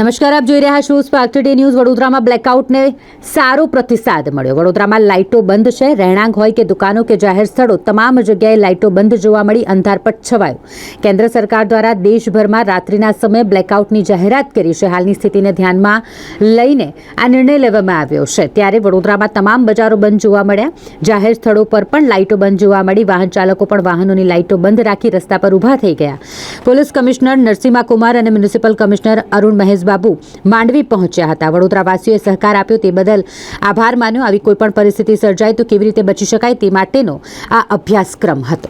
નમસ્કાર, આપ જોઈ રહ્યા છો સ્પાર્ક ટુડે ન્યૂઝ વડોદરામાં બ્લેકઆઉટને સારો પ્રતિસાદ મળ્યો. વડોદરામાં લાઇટો બંધ છે. રહેણાંક હોય કે દુકાનો કે જાહેર સ્થળો, તમામ જગ્યાએ લાઇટો બંધ જોવા મળી અંધારપટ છવાયો કેન્દ્ર સરકાર દ્વારા દેશભરમાં રાત્રિના સમયે બ્લેકઆઉટની જાહેરાત કરી છે. હાલની સ્થિતિને ધ્યાનમાં લઈને આ નિર્ણય લેવામાં આવ્યો છે. ત્યારે વડોદરામાં તમામ બજારો બંધ જોવા મળ્યા. જાહેર સ્થળો પર પણ લાઇટો બંધ જોવા મળી. વાહન ચાલકો પણ વાહનોની લાઇટો બંધ રાખી રસ્તા પર ઊભા થઈ ગયા. પોલીસ કમિશનર નરસિંહા કુમાર અને મ્યુનિસિપલ કમિશનર અરુણ મહેશ બાબુ માંડવી પહોંચ્યા હતા. વડોદરાવાસીઓએ સહકાર આપ્યો તે બદલ આભાર માન્યો. આવી કોઈ પણ પરિસ્થિતિ સર્જાય તો કેવી રીતે બચી શકાય તે માટેનો આ અભ્યાસક્રમ હતો.